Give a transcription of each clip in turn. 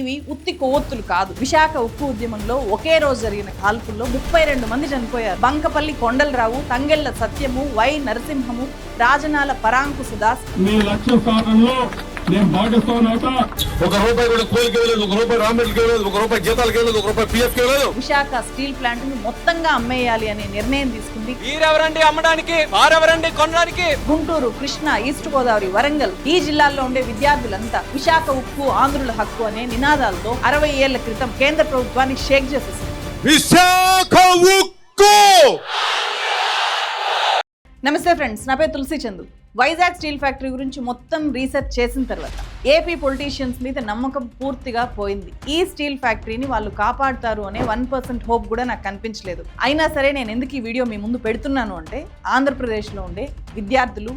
ఇవి ఉత్తి కొవ్వొత్తులు కాదు. విశాఖ ఉక్కు ఉద్యమంలో ఒకే రోజు జరిగిన కాల్పుల్లో ముప్పై రెండు మంది చనిపోయారు. బంకపల్లి కొండలరావు తంగెళ్ళ సత్యము వై నరసింహము రాజనాల పరాంకు సుదాస్. నేను భాగస్వామి అవుతా ఒక రూపాయి కూడా కూలికి ఇవ్వలేదు ఒక రూపాయి రామెట్లకి ఇవ్వలేదు ఒక రూపాయి జీతాలకి ఇవ్వలేదు ఒక రూపాయి పిఎఫ్కి ఇవ్వలేదు విశాఖ స్టీల్ ప్లాంట్ను మొత్తంగా అమ్మేయాలి అనే నిర్ణయం తీసుకుంది. వీరెవరండి అమ్మడానికి వారెవరండి కొనడానికి? గుంటూరు కృష్ణా ఈస్ట్ గోదావరి వరంగల్ ఈ జిల్లాల్లో ఉండే విద్యార్థులంతా విశాఖ ఉక్కు ఆంధ్రుల హక్కు అనే నినాదాలతో అరవై ఏళ్ళ క్రితం కేంద్ర ప్రభుత్వాన్ని షేక్ చేసేసింది. విశాఖ ఉక్కు! నమస్తే ఫ్రెండ్స్ నా పేరు తులసి చందు. వైజాగ్ స్టీల్ ఫ్యాక్టరీ గురించి మొత్తం రీసెర్చ్ చేసిన తర్వాత ఏపీ పొలిటీషియన్స్ మీద నమ్మకం పూర్తిగా పోయింది. ఈ స్టీల్ ఫ్యాక్టరీని వాళ్ళు కాపాడుతారు అనే వన్ పర్సెంట్ హోప్ కూడా నాకు కనిపించలేదు. అయినా సరే నేను ఎందుకు ఈ వీడియో మీ ముందు పెడుతున్నాను అంటే ఆంధ్రప్రదేశ్లో ఉండే విద్యార్థులు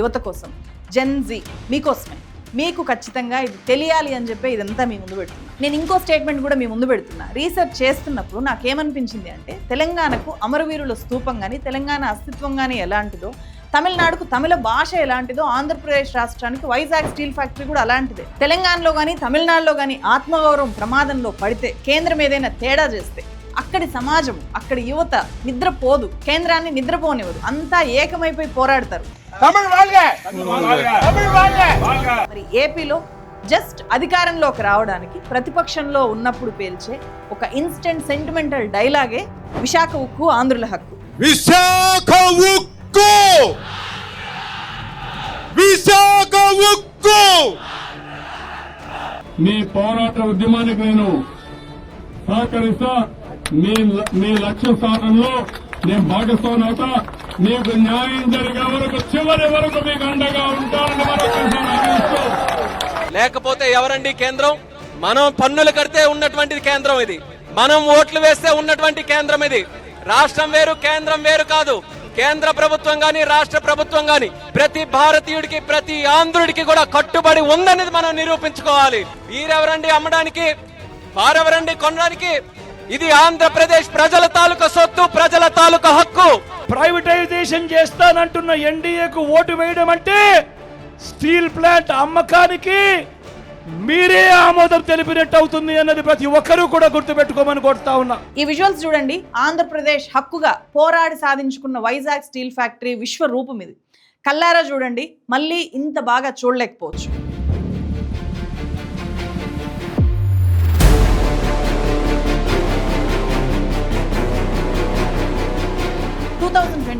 యువత కోసం జెన్ జీ మీకోసమే. మీకు ఖచ్చితంగా ఇది తెలియాలి అని చెప్పి ఇదంతా మీ ముందు పెడుతున్నా నేను ఇంకో స్టేట్మెంట్ కూడా మీ ముందు పెడుతున్నా. రీసెర్చ్ చేస్తున్నప్పుడు నాకేమనిపించింది అంటే తెలంగాణకు అమరవీరుల స్తూపం కానీ తెలంగాణ అస్తిత్వం కానీ ఎలాంటిదో తమిళనాడుకు తమిళ భాష ఎలాంటిదో ఆంధ్రప్రదేశ్ రాష్ట్రానికి వైజాగ్ స్టీల్ ఫ్యాక్టరీ కూడా అలాంటిదే. తెలంగాణలో కానీ తమిళనాడులో కానీ ఆత్మగౌరవం ప్రమాదంలో పడితే కేంద్రం ఏదైనా తేడా చేస్తే అక్కడి సమాజం అక్కడి యువత నిద్రపోదు. కేంద్రాన్ని నిద్రపోనివ్వదు. అంతా ఏకమైపోయి పోరాడతారు. మరి ఏపీలో జస్ట్ అధికారంలోకి రావడానికి ప్రతిపక్షంలో ఉన్నప్పుడు పేల్చే ఒక ఇన్స్టెంట్ సెంటిమెంటల్ డైలాగే విశాఖ ఉక్కు ఆంధ్రుల హక్కు. విశాఖ ఉక్కు! విశాఖ ఉక్కు! మీ పోరాట ఉద్యమానికి నేను సహకరిస్తా. మీ మీ లక్ష్య సాధనలో నేను భాగస్వామి అవుతా న్యాయం జరిగే వరకు చివరి వరకు మీకు అండగా ఉంటానని లేకపోతే ఎవరండి కేంద్రం? మనం పన్నులు కడితే ఉన్నటువంటి కేంద్రం ఇది. మనం ఓట్లు వేస్తే ఉన్నటువంటి కేంద్రం ఇది. రాష్ట్రం వేరు కేంద్రం వేరు కాదు. కేంద్ర ప్రభుత్వం గాని రాష్ట్ర ప్రభుత్వం గాని ప్రతి భారతీయుడికి ప్రతి ఆంధ్రుడికి కూడా కట్టుబడి ఉందనేది మనం నిరూపించుకోవాలి. వీరెవరండి అమ్మడానికి? వారెవరండి కొనడానికి? ఇది ఆంధ్రప్రదేశ్ ప్రజల తాలూకా సొత్తు ప్రజల తాలూకా హక్కు. ప్రైవేటైజేషన్ చేస్తానంటున్న ఎన్డీఏకు ఓటు వేయడం అంటే స్టీల్ ప్లాంట్ అమ్మకానికి మీరే ఆమోదం తెలిపినట్టు అవుతుంది అన్నది ప్రతి ఒక్కరూ కూడా గుర్తుపెట్టుకోమని కోరుతా ఉన్నా. ఈ విజువల్స్ చూడండి ఆంధ్రప్రదేశ్ హక్కుగా పోరాడి సాధించుకున్న వైజాగ్ స్టీల్ ఫ్యాక్టరీ విశ్వ రూపం ఇది. కల్లారా చూడండి మళ్ళీ ఇంత బాగా చూడలేకపోవచ్చు.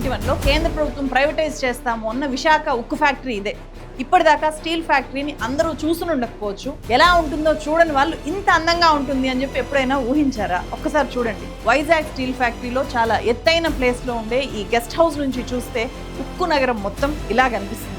ట్వంటీ వన్లో కేంద్ర ప్రభుత్వం ప్రైవేటైజ్ చేస్తాము అన్న విశాఖ ఉక్కు ఫ్యాక్టరీ ఇదే. ఇప్పటిదాకా స్టీల్ ఫ్యాక్టరీని అందరూ చూసుని ఉండకపోవచ్చు. ఎలా ఉంటుందో చూడని వాళ్ళు ఇంత అందంగా ఉంటుంది అని చెప్పి ఎప్పుడైనా ఊహించారా? ఒక్కసారి చూడండి. వైజాగ్ స్టీల్ ఫ్యాక్టరీలో చాలా ఎత్తైన ప్లేస్లో ఉండే ఈ గెస్ట్ హౌస్ నుంచి చూస్తే ఉక్కు నగరం మొత్తం ఇలా కనిపిస్తుంది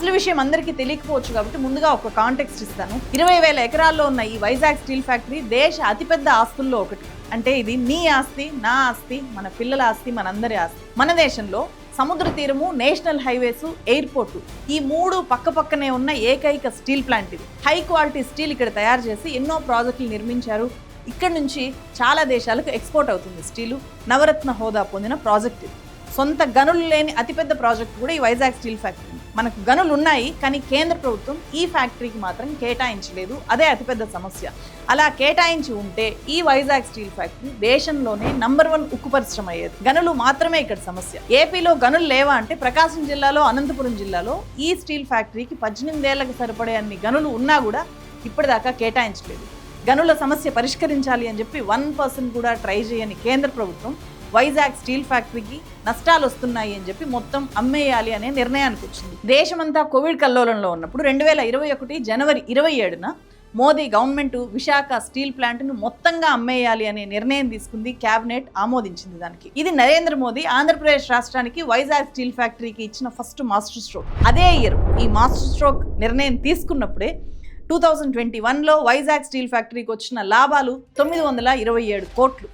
అసలు విషయం అందరికీ తెలియకపోవచ్చు కాబట్టి ముందుగా ఒక కాంటెక్స్ట్ ఇస్తాను. ఇరవై వేల ఎకరాల్లో ఉన్న ఈ వైజాగ్ స్టీల్ ఫ్యాక్టరీ దేశ అతిపెద్ద ఆస్తుల్లో ఒకటి. అంటే ఇది నీ ఆస్తి నా ఆస్తి మన పిల్లల ఆస్తి మనందరి ఆస్తి. మన దేశంలో సముద్ర తీరము నేషనల్ హైవేస్ ఎయిర్పోర్టు ఈ మూడు పక్క పక్కనే ఉన్న ఏకైక స్టీల్ ప్లాంట్ ఇది. హై క్వాలిటీ స్టీల్ ఇక్కడ తయారు చేసి ఎన్నో ప్రాజెక్టులు నిర్మించారు. ఇక్కడ నుంచి చాలా దేశాలకు ఎక్స్పోర్ట్ అవుతుంది స్టీలు. నవరత్న హోదా పొందిన ప్రాజెక్ట్ ఇది. సొంత గనులు లేని అతిపెద్ద ప్రాజెక్ట్ కూడా ఈ వైజాగ్ స్టీల్ ఫ్యాక్టరీ మనకు గనులు ఉన్నాయి కానీ కేంద్ర ప్రభుత్వం ఈ ఫ్యాక్టరీకి మాత్రం కేటాయించలేదు. అదే అతిపెద్ద సమస్య. అలా కేటాయించి ఉంటే ఈ వైజాగ్ స్టీల్ ఫ్యాక్టరీ దేశంలోనే నంబర్ వన్ ఉక్కు పరిశ్రమ అయ్యేది గనులు మాత్రమే ఇక్కడ సమస్య. ఏపీలో గనులు లేవా అంటే ప్రకాశం జిల్లాలో అనంతపురం జిల్లాలో ఈ స్టీల్ ఫ్యాక్టరీకి పద్దెనిమిదేళ్ళకు సరిపడే అన్ని గనులు ఉన్నా కూడా ఇప్పటిదాకా కేటాయించలేదు. గనుల సమస్య పరిష్కరించాలి అని చెప్పి వన్ పర్సెంట్ కూడా ట్రై చేయని కేంద్ర ప్రభుత్వం వైజాగ్ స్టీల్ ఫ్యాక్టరీకి నష్టాలు వస్తున్నాయి అని చెప్పి మొత్తం అమ్మేయాలి అనే నిర్ణయానికి వచ్చింది. దేశమంతా కోవిడ్ కల్లోలంలో ఉన్నప్పుడు రెండు వేల ఇరవై ఒకటి జనవరి ఇరవై ఏడున మోదీ గవర్నమెంట్ విశాఖ స్టీల్ ప్లాంట్ను మొత్తంగా అమ్మేయాలి అనే నిర్ణయం తీసుకుంది కేబినెట్ ఆమోదించింది దానికి. ఇది నరేంద్ర మోదీ ఆంధ్రప్రదేశ్ రాష్ట్రానికి వైజాగ్ స్టీల్ ఫ్యాక్టరీకి ఇచ్చిన ఫస్ట్ మాస్టర్ స్ట్రోక్. అదే ఇయర్ ఈ మాస్టర్ స్ట్రోక్ నిర్ణయం తీసుకున్నప్పుడే టూ థౌజండ్ ట్వంటీ వన్లో వైజాగ్ స్టీల్ ఫ్యాక్టరీకి వచ్చిన లాభాలు తొమ్మిది వందల ఇరవై ఏడు కోట్లు.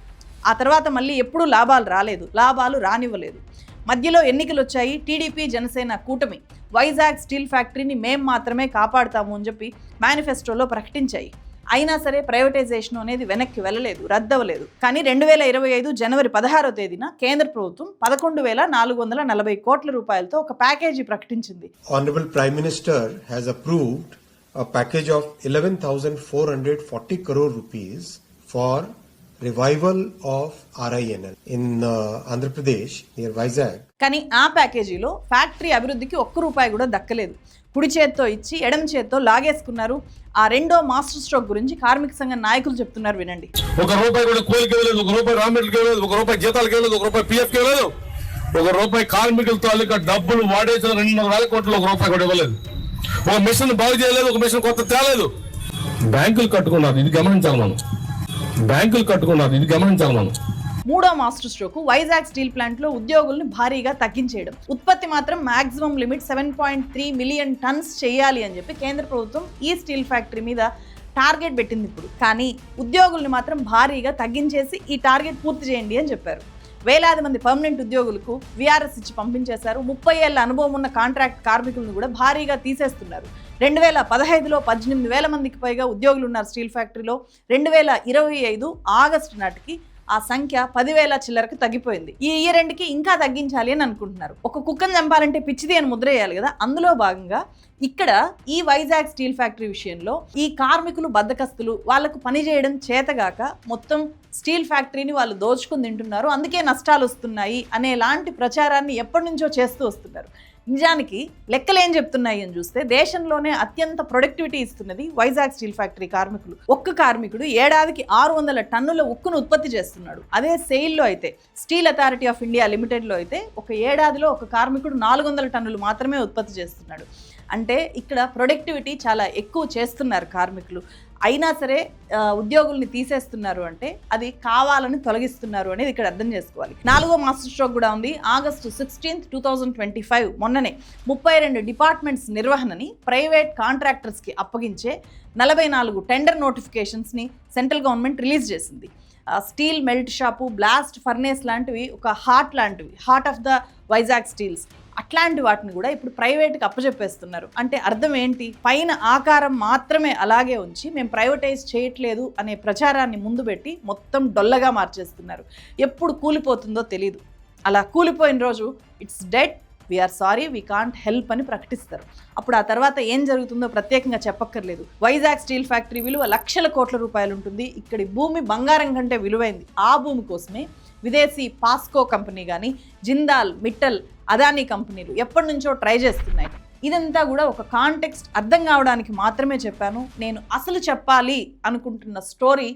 ఆ తర్వాత మళ్ళీ ఎప్పుడూ లాభాలు రాలేదు లాభాలు రానివ్వలేదు. మధ్యలో ఎన్నికలు వచ్చాయి. టీడీపీ జనసేన కూటమి వైజాగ్ స్టీల్ ఫ్యాక్టరీని మేం మాత్రమే కాపాడుతాము అని చెప్పి మేనిఫెస్టోలో ప్రకటించాయి. అయినా సరే ప్రైవేటైజేషన్ అనేది వెనక్కి వెళ్ళలేదు రద్దవలేదు కానీ రెండు వేల ఇరవై ఐదు జనవరి పదహారో తేదీన కేంద్ర ప్రభుత్వం పదకొండు వేల నాలుగు వందల నలభై కోట్ల రూపాయలతో ఒక ప్యాకేజీ ప్రకటించింది. Honorable Prime package of approved a package of 11,440 crore rupees for RINL in uh, Andhra Pradesh near Vizag. కానీ ఆ ప్యాకేజీలో ఫ్యాక్టరీ అభివృద్ధికి ఒక్క రూపాయి కూడా దక్కలేదు. కుడి చేత్తో ఇచ్చి ఎడమ చేత్తో లాగేసుకున్నారు. ఆ రెండో మాస్టర్ స్ట్రోక్ గురించి కార్మిక సంఘ నాయకులు చెప్తున్నారు వినండి. ఒక రూపాయి కూడా కూలికి ఇవ్వలేదు ఒక రూపాయి రా ఇవ్వలేదు ఒక రూపాయి జీతాలకు ఇవ్వలేదు ఒక రూపాయి పిఎఫ్ ఇవ్వలేదు ఒక రూపాయి కార్మికుల తాలూకా డబ్బులు వాడేసిన రెండున్నర వేల కోట్లు ఒక రూపాయి కూడా ఇవ్వలేదు. ఒక మిషన్ బాగు చేయలేదు ఒక మిషన్ కొత్త తేలేదు. బ్యాంకులు కట్టుకున్నారు ఇది గమనించాలి మనం. బ్యాంకులు కట్టుకున్నారు. ఇది గమనించాలి మనం. మూడో మాస్టర్ స్ట్రోక్. వైజాగ్ స్టీల్ ప్లాంట్లో ఉద్యోగుల్ని భారీగా తగ్గించేయడం. ఉత్పత్తి మాత్రం maximum limit seven point three million tons చేయాలి అని చెప్పి కేంద్ర ప్రభుత్వం ఈ స్టీల్ ఫ్యాక్టరీ మీద టార్గెట్ పెట్టింది ఇప్పుడు. కానీ ఉద్యోగుల్ని మాత్రం భారీగా తగ్గించేసి ఈ టార్గెట్ పూర్తి చేయండి అని చెప్పారు. వేలాది మంది పర్మనెంట్ ఉద్యోగులకు విఆర్ఎస్ ఇచ్చి పంపించేశారు. ముప్పై ఏళ్ళ అనుభవం ఉన్న కాంట్రాక్ట్ కార్మికులను కూడా భారీగా తీసేస్తున్నారు. రెండు వేల పదహైదులో పద్దెనిమిది వేల మందికి పైగా ఉద్యోగులు ఉన్నారు స్టీల్ ఫ్యాక్టరీలో. రెండు వేల ఇరవై ఐదు ఆగస్టు నాటికి ఆ సంఖ్య పదివేల చిల్లరకు తగ్గిపోయింది. ఈ ఇయర్ ఎండ్కి ఇంకా తగ్గించాలి అని అనుకుంటున్నారు. ఒక కుక్కను చంపాలంటే పిచ్చిది అని ముద్ర వేయాలి కదా? అందులో భాగంగా ఇక్కడ ఈ వైజాగ్ స్టీల్ ఫ్యాక్టరీ విషయంలో ఈ కార్మికులు బద్దకస్తులు వాళ్ళకు పని చేయడం చేతగాక మొత్తం స్టీల్ ఫ్యాక్టరీని వాళ్ళు దోచుకుని తింటున్నారు. అందుకే నష్టాలు వస్తున్నాయి అనేలాంటి ప్రచారాన్ని ఎప్పటి నుంచో చేస్తూ వస్తున్నారు. నిజానికి లెక్కలు ఏం చెప్తున్నాయి అని చూస్తే దేశంలోనే అత్యంత ప్రొడక్టివిటీ ఇస్తున్నది వైజాగ్ స్టీల్ ఫ్యాక్టరీ కార్మికులు. ఒక్క కార్మికుడు ఏడాదికి ఆరు వందల టన్నుల ఉక్కును ఉత్పత్తి చేస్తున్నాడు. అదే సెయిల్లో అయితే స్టీల్ అథారిటీ ఆఫ్ ఇండియా లిమిటెడ్లో అయితే ఒక ఏడాదిలో ఒక కార్మికుడు నాలుగు వందల టన్నులు మాత్రమే ఉత్పత్తి చేస్తున్నాడు. అంటే ఇక్కడ ప్రొడక్టివిటీ చాలా ఎక్కువ చేస్తున్నారు కార్మికులు. అయినా సరే ఉద్యోగుల్ని తీసేస్తున్నారు అంటే అది కావాలని తొలగిస్తున్నారు అనేది ఇక్కడ అర్థం చేసుకోవాలి. నాలుగో మాస్టర్ స్ట్రోక్ కూడా ఉంది. August sixteenth two thousand twenty five మొన్ననే ముప్పై రెండు డిపార్ట్మెంట్స్ నిర్వహణని ప్రైవేట్ కాంట్రాక్టర్స్కి అప్పగించే నలభై నాలుగు టెండర్ నోటిఫికేషన్స్ని సెంట్రల్ గవర్నమెంట్ రిలీజ్ చేసింది. Steel melt shop blast furnace లాంటివి ఒక హార్ట్ లాంటివి heart of the Vizag steels. అట్లాంటి వాటిని కూడా ఇప్పుడు ప్రైవేట్కి అప్పచెప్పేస్తున్నారు అంటే అర్థం ఏంటి? పైన ఆకారం మాత్రమే అలాగే ఉంచి మేము ప్రైవేటైజ్ చేయట్లేదు అనే ప్రచారాన్ని ముందు పెట్టి మొత్తం డొల్లగా మార్చేస్తున్నారు. ఎప్పుడు కూలిపోతుందో తెలియదు అలా కూలిపోయిన రోజు it's dead we are sorry we can't help అని ప్రకటిస్తారు. అప్పుడు ఆ తర్వాత ఏం జరుగుతుందో ప్రత్యేకంగా చెప్పక్కర్లేదు. వైజాగ్ స్టీల్ ఫ్యాక్టరీ విలువ లక్షల కోట్ల రూపాయలు ఉంటుంది. ఇక్కడి భూమి బంగారం కంటే విలువైంది. ఆ భూమి కోసమే విదేశీ పాస్కో కంపెనీ కానీ జిందాల్ మిట్టల్ అదానీ కంపెనీలు ఎప్పటి నుంచో ట్రై చేస్తున్నాయి. ఇదంతా కూడా ఒక కాంటెక్స్ట్ అర్థం కావడానికి మాత్రమే చెప్పాను. నేను అసలు చెప్పాలి అనుకుంటున్న story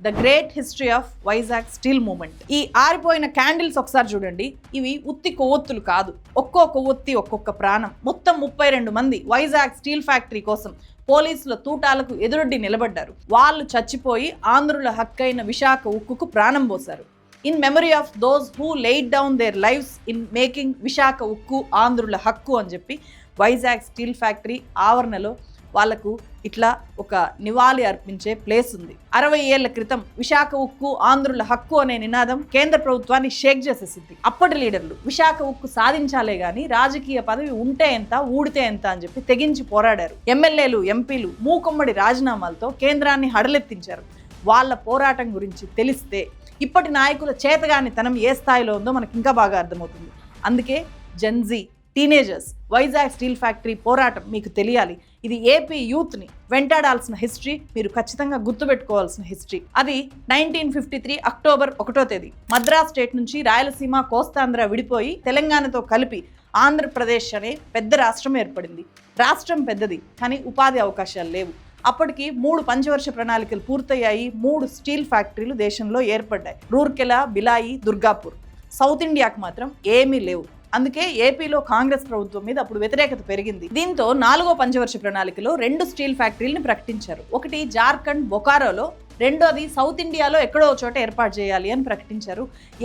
the great history of Vizag steel movement ఈ ఆరిపోయిన క్యాండిల్స్ ఒకసారి చూడండి. ఇవి ఉత్తి కొవ్వొత్తులు కాదు. ఒక్కో కొవ్వొత్తి ఒక్కొక్క ప్రాణం. మొత్తం ముప్పై రెండు మంది వైజాగ్ స్టీల్ ఫ్యాక్టరీ కోసం పోలీసుల తూటాలకు ఎదురొడ్డి నిలబడ్డారు. వాళ్ళు చచ్చిపోయి ఆంధ్రుల హక్కైన విశాఖ ఉక్కుకు ప్రాణం పోశారు. In memory of those who laid down their lives in making Visakha ఉక్కు ఆంధ్రుల హక్కు అని చెప్పి వైజాగ్ స్టీల్ ఫ్యాక్టరీ ఆవరణలో వాళ్ళకు ఇట్లా ఒక నివాళి అర్పించే ప్లేస్ ఉంది. అరవై ఏళ్ళ క్రితం విశాఖ ఉక్కు ఆంధ్రుల హక్కు అనే నినాదం కేంద్ర ప్రభుత్వాన్ని షేక్ చేసేసింది. అప్పటి లీడర్లు విశాఖ ఉక్కు సాధించాలే గాని రాజకీయ పదవి ఉంటే ఎంత ఊడితే ఎంత అని చెప్పి తెగించి పోరాడారు. ఎమ్మెల్యేలు ఎంపీలు మూకుమ్మడి రాజీనామాలతో కేంద్రాన్ని హడలెత్తించారు. వాళ్ళ పోరాటం గురించి తెలిస్తే ఇప్పటి నాయకుల చేతగానితనం ఏ స్థాయిలో ఉందో మనకి ఇంకా బాగా అర్థమవుతుంది. అందుకే Gen Z teenagers Vizag steel factory పోరాటం మీకు తెలియాలి. ఇది ఏపీ యూత్ని వెంటాడాల్సిన హిస్టరీ మీరు ఖచ్చితంగా గుర్తుపెట్టుకోవాల్సిన హిస్టరీ. అది నైన్టీన్ ఫిఫ్టీ త్రీ అక్టోబర్ ఒకటో తేదీ. మద్రాస్ స్టేట్ నుంచి రాయలసీమ కోస్తాంధ్ర విడిపోయి తెలంగాణతో కలిపి ఆంధ్రప్రదేశ్ అనే పెద్ద రాష్ట్రం ఏర్పడింది. రాష్ట్రం పెద్దది కానీ ఉపాధి అవకాశాలు లేవు. అప్పటికి మూడు పంచవర్ష ప్రణాళికలు పూర్తయ్యాయి. మూడు స్టీల్ ఫ్యాక్టరీలు దేశంలో ఏర్పడ్డాయి. రూర్కెలా బిలాయి దుర్గాపూర్. సౌత్ ఇండియాకు మాత్రం ఏమీ లేవు. అందుకే ఏపీలో కాంగ్రెస్ ప్రభుత్వం మీద అప్పుడు వ్యతిరేకత పెరిగింది. దీంతో నాలుగో పంచవర్ష ప్రణాళికలో రెండు స్టీల్ ఫ్యాక్టరీలను ప్రకటించారు. ఒకటి జార్ఖండ్ బొకారోలో రెండోది సౌత్ ఇండియాలో ఎక్కడో చోట ఏర్పాటు చేయాలి అని ప్రకటించారు.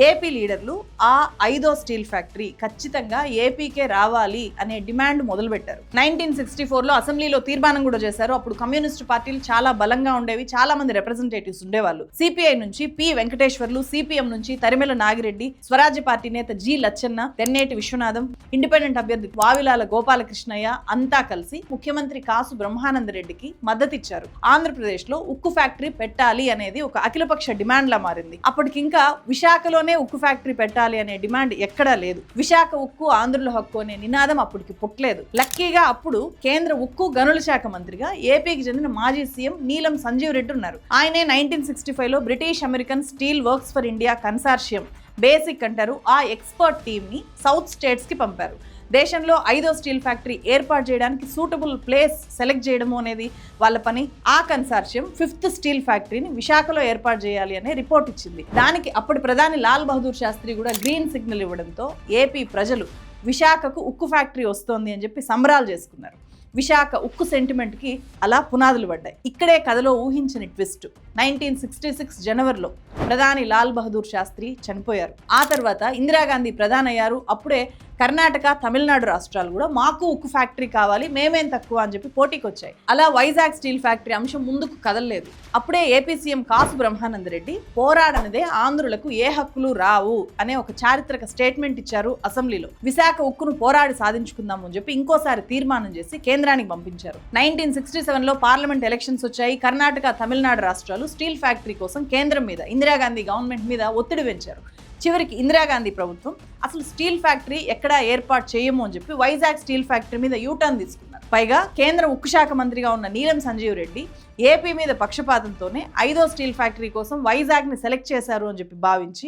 ఏపీ లీడర్లు ఆ ఐదో స్టీల్ ఫ్యాక్టరీ ఖచ్చితంగా ఏపీకే రావాలి అనే డిమాండ్ మొదలుపెట్టారు. నైన్టీన్ సిక్స్టీ ఫోర్లో అసెంబ్లీలో తీర్మానం కూడా చేశారు. అప్పుడు కమ్యూనిస్ట్ పార్టీలు చాలా బలంగా ఉండేవి చాలా మంది రిప్రజెంటేటివ్స్ ఉండేవాళ్ళు. సిపిఐ నుంచి పి వెంకటేశ్వర్లు సిపిఎం నుంచి తరిమెల నాగిరెడ్డి స్వరాజ్య పార్టీ నేత జి లచ్చన్న తెన్నేటి విశ్వనాథం ఇండిపెండెంట్ అభ్యర్థి వావిలాల గోపాలకృష్ణయ్య అంతా కలిసి ముఖ్యమంత్రి కాసు బ్రహ్మానంద రెడ్డికి మద్దతిచ్చారు. ఆంధ్రప్రదేశ్లో ఉక్కు ఫ్యాక్టరీ పెట్టాలి అనేది ఒక అఖిలపక్ష డిమాండ్లా మారింది. అప్పటికి ఇంకా విశాఖలోనే ఉక్కు ఫ్యాక్టరీ పెట్టాలి అనే డిమాండ్ ఎక్కడా లేదు. విశాఖ ఉక్కు ఆంధ్రుల హక్కు అనే నినాదం అప్పటికి పుట్టలేదు. లక్కీగా అప్పుడు కేంద్ర ఉక్కు గనుల శాఖ మంత్రిగా ఏపీకి చెందిన మాజీ సీఎం నీలం సంజీవ్ రెడ్డి ఉన్నారు. ఆయనే నైన్టీన్ సిక్స్టీ ఫైవ్లో British American steel works for India consortium basic అంటారు. ఆ ఎక్స్పర్ట్ టీమ్ని సౌత్ స్టేట్స్కి పంపారు. దేశంలో ఐదో స్టీల్ ఫ్యాక్టరీ ఏర్పాటు చేయడానికి సూటబుల్ ప్లేస్ సెలెక్ట్ చేయడము అనేది వాళ్ళ పని. ఆ కన్సార్షియం ఫిఫ్త్ స్టీల్ ఫ్యాక్టరీని విశాఖలో ఏర్పాటు చేయాలి అనే రిపోర్ట్ ఇచ్చింది. దానికి అప్పటి ప్రధాని లాల్ బహదూర్ శాస్త్రి కూడా గ్రీన్ సిగ్నల్ ఇవ్వడంతో ఏపీ ప్రజలు విశాఖకు ఉక్కు ఫ్యాక్టరీ వస్తోంది అని చెప్పి సంబరాలు చేసుకున్నారు. విశాఖ ఉక్కు సెంటిమెంట్కి అలా పునాదులు పడ్డాయి. ఇక్కడే కథలో ఊహించని ట్విస్ట్. నైన్టీన్ సిక్స్టీ సిక్స్ జనవరిలో ప్రధాని లాల్ బహదూర్ శాస్త్రి చనిపోయారు. ఆ తర్వాత ఇందిరాగాంధీ ప్రధాని అయ్యారు అప్పుడే కర్ణాటక తమిళనాడు రాష్ట్రాలు కూడా మాకు ఉక్కు ఫ్యాక్టరీ కావాలి మేమేం తక్కువ అని చెప్పి పోటీకి వచ్చాయి అలా వైజాగ్ స్టీల్ ఫ్యాక్టరీ అంశం ముందుకు కదలలేదు. అప్పుడే ఏపీ సీఎం కాసు బ్రహ్మానంద రెడ్డి పోరాడనిదే ఆంధ్రులకు ఏ హక్కులు రావు అనే ఒక చారిత్రక స్టేట్మెంట్ ఇచ్చారు అసెంబ్లీలో. విశాఖ ఉక్కును పోరాడి సాధించుకుందాము అని చెప్పి ఇంకోసారి తీర్మానం చేసి కేంద్రానికి పంపించారు. నైన్టీన్ సిక్స్టీ సెవెన్లో పార్లమెంట్ ఎలక్షన్స్ వచ్చాయి. కర్ణాటక తమిళనాడు రాష్ట్రాలు స్టీల్ ఫ్యాక్టరీ కోసం కేంద్రం మీద ఇందిరాగాంధీ గవర్నమెంట్ మీద ఒత్తిడి పెంచారు. చివరికి ఇందిరాగాంధీ ప్రభుత్వం అసలు స్టీల్ ఫ్యాక్టరీ ఎక్కడా ఏర్పాటు చేయము అని చెప్పి వైజాగ్ స్టీల్ ఫ్యాక్టరీ మీద యూటర్న్ తీసుకున్నారు. పైగా కేంద్ర ఉక్కు శాఖ మంత్రిగా ఉన్న నీలం సంజీవ్ రెడ్డి ఏపీ మీద పక్షపాతంతోనే ఐదో స్టీల్ ఫ్యాక్టరీ కోసం వైజాగ్ని సెలెక్ట్ చేశారు అని చెప్పి భావించి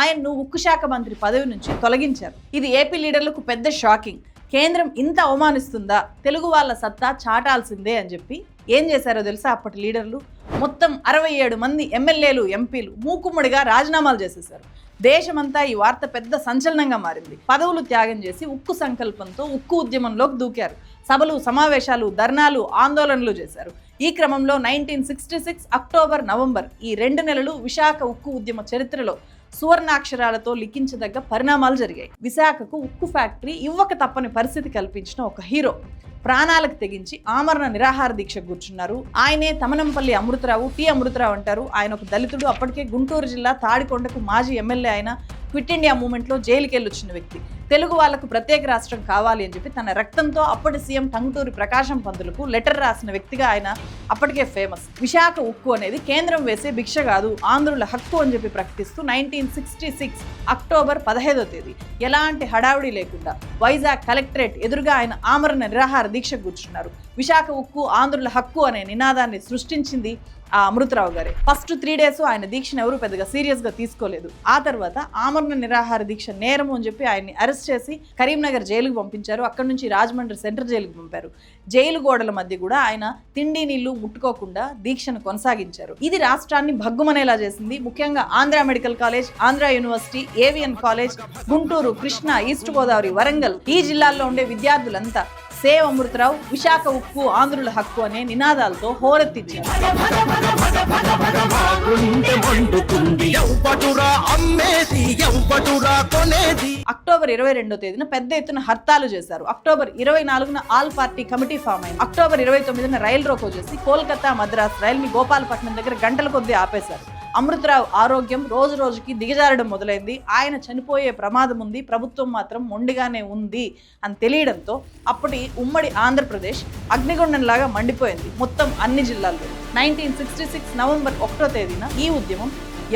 ఆయన్ను ఉక్కు శాఖ మంత్రి పదవి నుంచి తొలగించారు. ఇది ఏపీ లీడర్లకు పెద్ద షాకింగ్. కేంద్రం ఇంత అవమానిస్తుందా? తెలుగు వాళ్ళ సత్తా చాటాల్సిందే అని చెప్పి ఏం చేశారో తెలుసా? అప్పటి లీడర్లు మొత్తం అరవై ఏడు మంది ఎమ్మెల్యేలు ఎంపీలు మూకుమ్మడిగా రాజీనామాలు చేసేశారు. దేశమంతా ఈ వార్త పెద్ద సంచలనంగా మారింది. పదవులు త్యాగం చేసి ఉక్కు సంకల్పంతో ఉక్కు ఉద్యమంలోకి దూకారు. సభలు సమావేశాలు ధర్నాలు ఆందోళనలు చేశారు. ఈ క్రమంలో nineteen sixty six October November ఈ రెండు నెలలు విశాఖ ఉక్కు ఉద్యమ చరిత్రలో సువర్ణాక్షరాలతో లిఖించదగ్గ పరిణామాలు జరిగాయి. విశాఖకు ఉక్కు ఫ్యాక్టరీ ఇవ్వక తప్పని పరిస్థితి కల్పించిన ఒక హీరో. ప్రాణాలకు తెగించి ఆమరణ నిరాహార దీక్ష కూర్చున్నారు. ఆయనే తమనంపల్లి అమృతరావు టి అమృతరావు అంటారు. ఆయన ఒక దళితుడు. అప్పటికే గుంటూరు జిల్లా తాడికొండకు మాజీ ఎమ్మెల్యే అయిన క్విట్ ఇండియా మూమెంట్లో జైలుకి వెళ్ళొచ్చిన వ్యక్తి. తెలుగు వాళ్ళకు ప్రత్యేక రాష్ట్రం కావాలి అని చెప్పి తన రక్తంతో అప్పటి సీఎం టంగుటూరి ప్రకాశం పంతులకు లెటర్ రాసిన వ్యక్తిగా ఆయన అప్పటికే ఫేమస్. విశాఖ ఉక్కు అనేది కేంద్రం వేసే భిక్ష కాదు ఆంధ్రుల హక్కు అని చెప్పి ప్రకటిస్తూ నైన్టీన్ సిక్స్టీ సిక్స్ అక్టోబర్ పదహైదో తేదీ. ఎలాంటి హడావుడి లేకుండా వైజాగ్ కలెక్టరేట్ ఎదురుగా ఆయన ఆమరణ నిరాహార దీక్ష కూర్చున్నారు. విశాఖ ఉక్కు ఆంధ్రుల హక్కు అనే నినాదాన్ని సృష్టించింది ఆ అమృతరావు గారే. ఫస్ట్ త్రీ డేస్ ఆయన దీక్షను ఎవరు పెద్దగా సీరియస్గా తీసుకోలేదు. ఆ తర్వాత ఆమరణ నిరాహార దీక్ష నేరము అని చెప్పి ఆయన్ని అరెస్ట్ చేసి కరీంనగర్ జైలుకు పంపించారు. అక్కడ నుంచి రాజమండ్రి సెంట్రల్ జైలుకు పంపారు. జైలు గోడల మధ్య కూడా ఆయన తిండి నీళ్ళు ముట్టుకోకుండా దీక్షను కొనసాగించారు. ఇది రాష్ట్రాన్ని భగ్గుమనేలా చేసింది. ముఖ్యంగా Andhra medical college Andhra university AVN college Guntur Krishna East Godavari Warangal ఈ జిల్లాల్లో ఉండే విద్యార్థులంతా సేవ్ అమృతరావు విశాఖ ఉక్కు ఆంధ్రుల హక్కు అనే నినాదాలతో హోరెత్తించారు అక్టోబర్ ఇరవై రెండో తేదీన పెద్ద ఎత్తున హర్తాలు చేశారు అక్టోబర్ ఇరవై నాలుగున ఆల్ పార్టీ కమిటీ ఫామ్ అయింది అక్టోబర్ ఇరవై తొమ్మిదిన రైలు రోకో చేసి కోల్కతా మద్రాస్ రైల్ని గోపాలపట్నం దగ్గర గంటల కొద్దీ ఆపేశారు అమృతరావు ఆరోగ్యం రోజు రోజుకి దిగజారడం మొదలైంది. ఆయన చనిపోయే ప్రమాదం ఉంది. ప్రభుత్వం మాత్రం మొండిగానే ఉంది అని తెలియడంతో అప్పటి ఉమ్మడి ఆంధ్రప్రదేశ్ అగ్నిగుండంలాగా మండిపోయింది మొత్తం అన్ని జిల్లాల్లో. నైన్టీన్ సిక్స్టీ సిక్స్ నవంబర్ ఒకటో తేదీన ఈ ఉద్యమం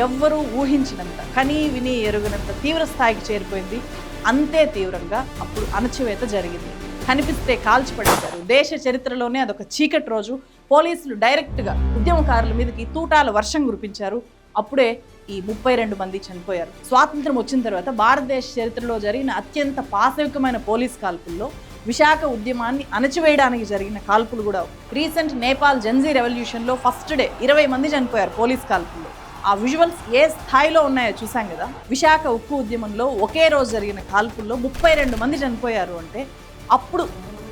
ఎవ్వరూ ఊహించినంత కనీ విని ఎరుగినంత తీవ్ర స్థాయికి చేరిపోయింది. అంతే తీవ్రంగా అప్పుడు అణచివేత జరిగింది. కనిపిస్తే కాల్చిపడేశారు. దేశ చరిత్రలోనే అదొక చీకటి రోజు. పోలీసులు డైరెక్ట్గా ఉద్యమకారుల మీదకి తూటాల వర్షం కురిపించారు. అప్పుడే ఈ ముప్పై రెండు మంది చనిపోయారు. స్వాతంత్రం వచ్చిన తర్వాత భారతదేశ చరిత్రలో జరిగిన అత్యంత పాశవికమైన పోలీస్ కాల్పుల్లో విశాఖ ఉద్యమాన్ని అణచివేయడానికి జరిగిన కాల్పులు కూడా. రీసెంట్ నేపాల్ జెన్జీ రెవల్యూషన్లో ఫస్ట్ డే ఇరవై మంది చనిపోయారు పోలీస్ కాల్పుల్లో. ఆ విజువల్స్ ఏ స్థాయిలో ఉన్నాయో చూసాం కదా? విశాఖ ఉక్కు ఉద్యమంలో ఒకే రోజు జరిగిన కాల్పుల్లో ముప్పై రెండు మంది చనిపోయారు అంటే అప్పుడు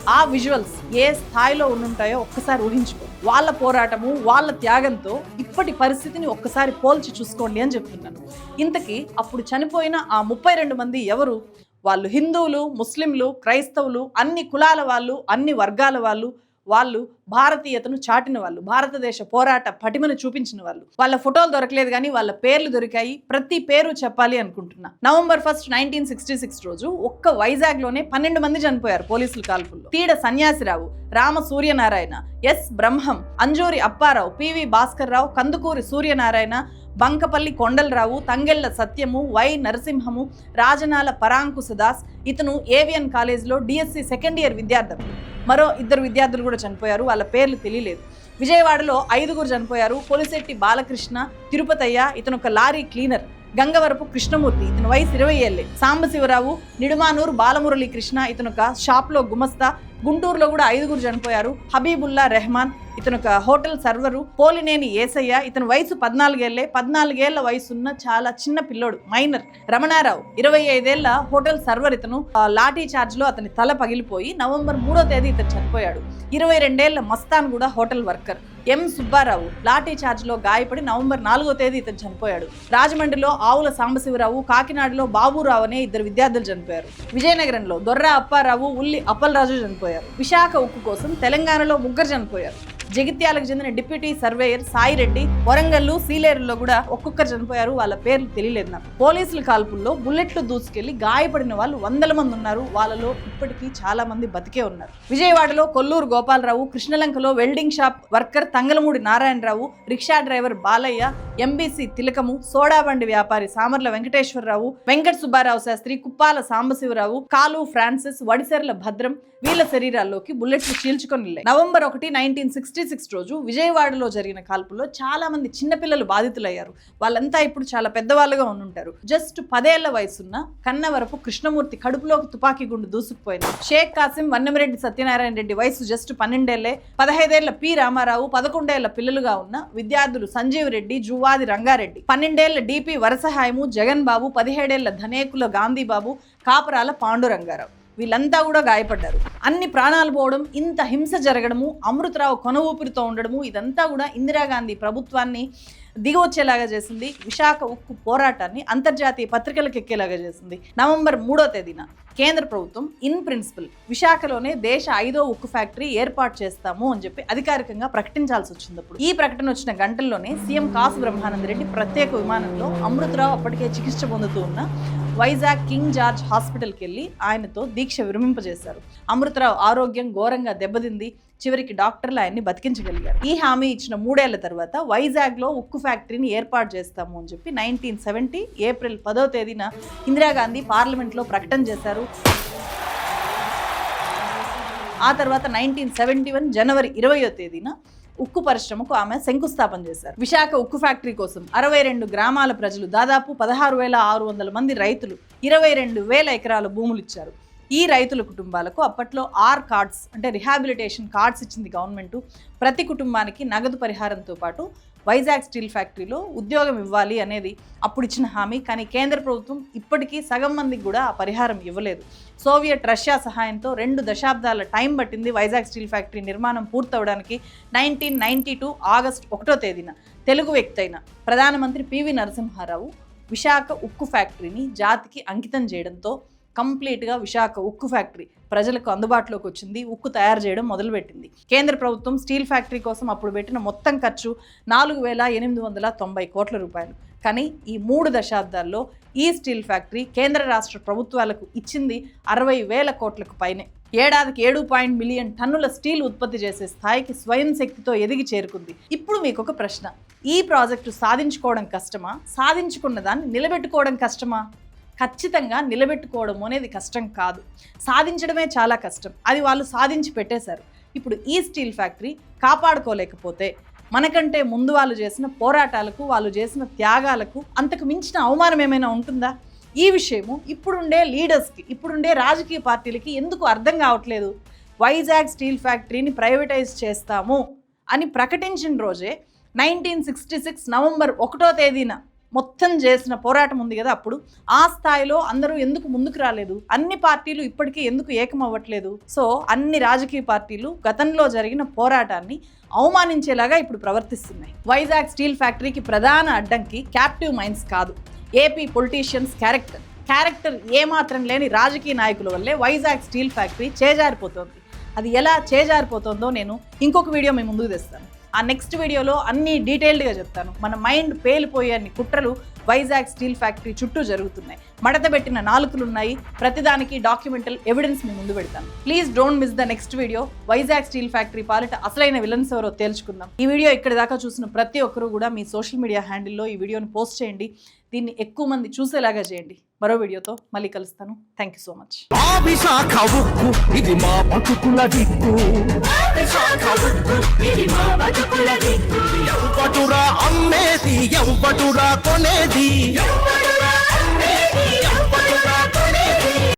ఆ విజువల్స్ ఏ స్థాయిలో ఉండుంటాయో ఒక్కసారి ఊహించుకో. వాళ్ళ పోరాటము వాళ్ళ త్యాగంతో ఇప్పటి పరిస్థితిని ఒక్కసారి పోల్చి చూసుకోండి అని చెప్తున్నాను. ఇంతకీ అప్పుడు చనిపోయిన ఆ ముప్పై రెండు మంది ఎవరు? వాళ్ళు హిందువులు ముస్లింలు క్రైస్తవులు అన్ని కులాల వాళ్ళు అన్ని వర్గాల వాళ్ళు వాళ్ళు భారతీయతను చాటిన వాళ్ళు భారతదేశ పోరాట పటిమను చూపించిన వాళ్ళు. వాళ్ళ ఫోటోలు దొరకలేదు కానీ వాళ్ళ పేర్లు దొరికాయి. ప్రతి పేరు చెప్పాలి అనుకుంటున్నా. November first nineteen sixty six రోజు ఒక్క వైజాగ్లోనే పన్నెండు మంది చనిపోయారు పోలీసులు కాల్పుల్లో. Teeda Sanyasirao Rama Suryanarayana S Brahmam Anjuri Apparao PV Bhaskar Rao Kandukuri Suryanarayana Bankapalli Kondalarao Tangella Satyamu Y Narasimhamu Rajanala పరాంకుశదాస్ ఇతను ఏవిఎన్ కాలేజ్లో డిఎస్సి సెకండ్ ఇయర్ విద్యార్థులు. మరో ఇద్దరు విద్యార్థులు కూడా చనిపోయారు వాళ్ళ పేర్లు తెలియలేదు. విజయవాడలో ఐదుగురు చనిపోయారు పొలిశెట్టి బాలకృష్ణ తిరుపతయ్య ఇతను ఒక లారీ క్లీనర్ గంగవరపు కృష్ణమూర్తి ఇతని వయసు ఇరవై ఏళ్ళే. సాంబశివరావు నిడుమానూరు బాలమురళీ కృష్ణ ఇతను ఒక షాప్లో గుమస్తా గుంటూరులో కూడా ఐదుగురు చనిపోయారు హబీబుల్లా రెహమాన్ ఇతను ఒక హోటల్ సర్వరు. పోలినేని ఏసయ్య ఇతను వయసు పద్నాలుగేళ్ళే. పద్నాలుగేళ్ళ వయసున్న చాలా చిన్న పిల్లోడు మైనర్ రమణారావు. ఇరవై ఐదేళ్ళ హోటల్ సర్వర్ ఇతను లాఠీ చార్జ్లో అతని తల పగిలిపోయి నవంబర్ మూడో తేదీ ఇతను చనిపోయాడు. ఇరవై రెండేళ్ళ మస్తాన్ కూడా hotel worker. M. Subbarao lathi చార్జ్లో గాయపడి నవంబర్ నాలుగో తేదీ ఇతను చనిపోయాడు. రాజమండ్రిలో ఆవుల సాంబశివరావు కాకినాడలో బాబురావు అనే ఇద్దరు విద్యార్థులు చనిపోయారు. విజయనగరంలో దొర్ర అప్పారావు ఉల్లి అప్పలరాజు చనిపోయారు. విశాఖ ఉక్కు కోసం తెలంగాణలో ముగ్గురు చనిపోయారు. జగిత్యాలకు చెందిన డిప్యూటీ సర్వేయర్ సాయిరెడ్డి వరంగల్లు సీలేరులో కూడా ఒక్కొక్కరు చనిపోయారు. వాళ్ళ పేర్లు తెలియలేదు నాకు. పోలీసుల కాల్పుల్లో బుల్లెట్లు దూసుకెళ్ళి గాయపడిన వాళ్ళు వందల మంది ఉన్నారు. వాళ్ళలో ఇప్పటికీ చాలా మంది బతికే ఉన్నారు. విజయవాడలో Kolluru Gopalarao కృష్ణలంకలో welding shop worker Tangalamudi Narayanarao rickshaw driver Balayya MBC Tilakamu soda బండి వ్యాపారి సామర్ల వెంకటేశ్వరరావు వెంకట సుబ్బారావు శాస్త్రి కుప్పాల సాంబశివరావు కాలు ఫ్రాన్సిస్ వడిసెర్ల భద్రం వీళ్ళ శరీరాల్లోకి బుల్లెట్లు చీల్చుకొని నవంబర్ ఒకటి నైన్టీన్ సిక్స్టీ సిక్స్టీ సిక్స్ రోజు విజయవాడలో జరిగిన కాల్పుల్లో చాలా మంది చిన్నపిల్లలు బాధితులయ్యారు. వాళ్ళంతా ఇప్పుడు చాలా పెద్దవాళ్ళుగా ఉండుంటారు. జస్ట్ పదేళ్ళ వయసున్న కన్నవరపు కృష్ణమూర్తి కడుపులోకి తుపాకీ గుండు దూసుకుపోయింది. షేక్ కాసిం వన్నమిరెడ్డి సత్యనారాయణ రెడ్డి వయసు జస్ట్ పన్నెండేళ్ళే. పదహైదేళ్ళ పి రామారావు పదకొండేళ్ళ పిల్లలుగా ఉన్న విద్యార్థులు సంజీవ్ రెడ్డి జువాది రంగారెడ్డి పన్నెండేళ్ళ డిపి వరసహాయము జగన్ బాబు పదిహేడేళ్ళ ధనేకుల గాంధీబాబు కాపరాల పాండురంగారావు. వీళ్ళంతా కూడా గాయపడ్డారు. అన్ని ప్రాణాలు పోవడం ఇంత హింస జరగడము అమృతరావు కొన ఊపిరితో ఉండడము ఇదంతా కూడా ఇందిరాగాంధీ ప్రభుత్వాన్ని దిగవచ్చేలాగా చేసింది. విశాఖ ఉక్కు పోరాటాన్ని అంతర్జాతీయ పత్రికలకు ఎక్కేలాగా చేసింది. నవంబర్ మూడో తేదీన కేంద్ర ప్రభుత్వం ఇన్ ప్రిన్సిపల్ విశాఖలోనే దేశ ఐదో ఉక్కు ఫ్యాక్టరీ ఏర్పాటు చేస్తాము అని చెప్పి అధికారికంగా ప్రకటించాల్సి వచ్చింది అప్పుడు. ఈ ప్రకటన వచ్చిన గంటల్లోనే సీఎం కాసు బ్రహ్మానంద రెడ్డి ప్రత్యేక విమానంలో అమృతరావు అప్పటికే చికిత్స పొందుతూ ఉన్న వైజాగ్ కింగ్ జార్జ్ హాస్పిటల్కి వెళ్ళి ఆయనతో దీక్ష విరమింపజేశారు. అమృతరావు ఆరోగ్యం ఘోరంగా దెబ్బతింది. చివరికి డాక్టర్లు ఆయన్ని బతికించగలిగారు. ఈ హామీ ఇచ్చిన మూడేళ్ళ తర్వాత వైజాగ్లో ఉక్కు ఫ్యాక్టరీని ఏర్పాటు చేస్తాము అని చెప్పి నైన్టీన్ సెవెంటీ ఏప్రిల్ పదో తేదీన ఇందిరాగాంధీ పార్లమెంట్లో ప్రకటన చేశారు. ఆ తర్వాత నైన్టీన్ సెవెంటీ వన్ జనవరి ఇరవయో తేదీన ఉక్కు పరిశ్రమకు ఆమె శంకుస్థాపన చేశారు. విశాఖ ఉక్కు ఫ్యాక్టరీ కోసం అరవై రెండు గ్రామాల ప్రజలు దాదాపు పదహారు వేల ఆరు వందల మంది రైతులు ఇరవై రెండు వేల ఎకరాల భూములు ఇచ్చారు. ఈ రైతుల కుటుంబాలకు అప్పట్లో ఆర్ కార్డ్స్ అంటే రిహాబిలిటేషన్ కార్డ్స్ ఇచ్చింది గవర్నమెంట్. ప్రతి కుటుంబానికి నగదు పరిహారంతో పాటు వైజాగ్ స్టీల్ ఫ్యాక్టరీలో ఉద్యోగం ఇవ్వాలి అనేది అప్పుడు ఇచ్చిన హామీ కానీ కేంద్ర ప్రభుత్వం ఇప్పటికీ సగం మందికి కూడా ఆ పరిహారం ఇవ్వలేదు. సోవియట్ రష్యా సహాయంతో రెండు దశాబ్దాల టైం పట్టింది వైజాగ్ స్టీల్ ఫ్యాక్టరీ నిర్మాణం పూర్తవడానికి నైన్టీన్ నైన్టీ టూ ఆగస్ట్ ఒకటో తేదీన. తెలుగు వ్యక్తి అయిన ప్రధానమంత్రి పివి నరసింహారావు విశాఖ ఉక్కు ఫ్యాక్టరీని జాతికి అంకితం చేయడంతో కంప్లీట్గా విశాఖ ఉక్కు ఫ్యాక్టరీ ప్రజలకు అందుబాటులోకి వచ్చింది ఉక్కు తయారు చేయడం మొదలుపెట్టింది. కేంద్ర ప్రభుత్వం స్టీల్ ఫ్యాక్టరీ కోసం అప్పుడు పెట్టిన మొత్తం ఖర్చు నాలుగు వేల ఎనిమిది వందల తొంభై కోట్ల రూపాయలు. కానీ ఈ మూడు దశాబ్దాల్లో ఈ స్టీల్ ఫ్యాక్టరీ కేంద్ర రాష్ట్ర ప్రభుత్వాలకు ఇచ్చింది అరవై వేల కోట్లకు పైనే. ఏడాదికి ఏడు పాయింట్ మిలియన్ టన్నుల స్టీల్ ఉత్పత్తి చేసే స్థాయికి స్వయం శక్తితో ఎదిగి చేరుకుంది. ఇప్పుడు మీకు ఒక ప్రశ్న. ఈ ప్రాజెక్టు సాధించుకోవడం కష్టమా? సాధించుకున్న దాన్ని నిలబెట్టుకోవడం కష్టమా? ఖచ్చితంగా నిలబెట్టుకోవడం అనేది కష్టం కాదు. సాధించడమే చాలా కష్టం. అది వాళ్ళు సాధించి పెట్టేశారు. ఇప్పుడు ఈ స్టీల్ ఫ్యాక్టరీ కాపాడుకోలేకపోతే మనకంటే ముందు వాళ్ళు చేసిన పోరాటాలకు వాళ్ళు చేసిన త్యాగాలకు అంతకు మించిన అవమానం ఏమైనా ఉంటుందా? ఈ విషయము ఇప్పుడుండే లీడర్స్కి ఇప్పుడుండే రాజకీయ పార్టీలకి ఎందుకు అర్థం కావట్లేదు? వైజాగ్ స్టీల్ ఫ్యాక్టరీని ప్రైవేటైజ్ చేస్తాము అని ప్రకటించిన రోజే నైన్టీన్ సిక్స్టీ సిక్స్ నవంబర్ ఒకటో తేదీన మొత్తం చేసిన పోరాటం ఉంది కదా అప్పుడు. ఆ స్థాయిలో అందరూ ఎందుకు ముందుకు రాలేదు? అన్ని పార్టీలు ఇప్పటికీ ఎందుకు ఏకం అవ్వట్లేదు? సో అన్ని రాజకీయ పార్టీలు గతంలో జరిగిన పోరాటాన్ని అవమానించేలాగా ఇప్పుడు ప్రవర్తిస్తున్నాయి. వైజాగ్ స్టీల్ ఫ్యాక్టరీకి ప్రధాన అడ్డంకి క్యాప్టివ్ మైండ్స్ కాదు. AP politicians character. క్యారెక్టర్ ఏమాత్రం లేని రాజకీయ నాయకుల వల్లే వైజాగ్ స్టీల్ ఫ్యాక్టరీ చేజారిపోతోంది. అది ఎలా చేజారిపోతుందో నేను ఇంకొక వీడియో మీ ముందుకు తెస్తాను. ఆ నెక్స్ట్ వీడియోలో అన్ని డీటెయిల్డ్గా చెప్తాను. మన మైండ్ పేలిపోయే అన్ని కుట్రలు వైజాగ్ స్టీల్ ఫ్యాక్టరీ చుట్టూ జరుగుతున్నాయి. మడత పెట్టిన నాలుకలు ఉన్నాయి ప్రతిదానికి డాక్యుమెంటల్ ఎవిడెన్స్ మీ ముందు పెడతాను. Please don't miss the next video Vizag steel factory పాలిట అసలైన విలన్స్ ఎవరో తేల్చుకుందాం. ఈ వీడియో ఇక్కడి దాకా చూసిన ప్రతి ఒక్కరూ కూడా మీ సోషల్ మీడియా హ్యాండిల్లో ఈ వీడియోని పోస్ట్ చేయండి. దీన్ని ఎక్కువ మంది చూసేలాగా చేయండి. మరో వీడియోతో మళ్ళీ కలుస్తాను. థ్యాంక్ యూ సో మచ్ ఇది మా బతుకుల దిక్కు. అమ్మేది ఎవ్వటురా Yo,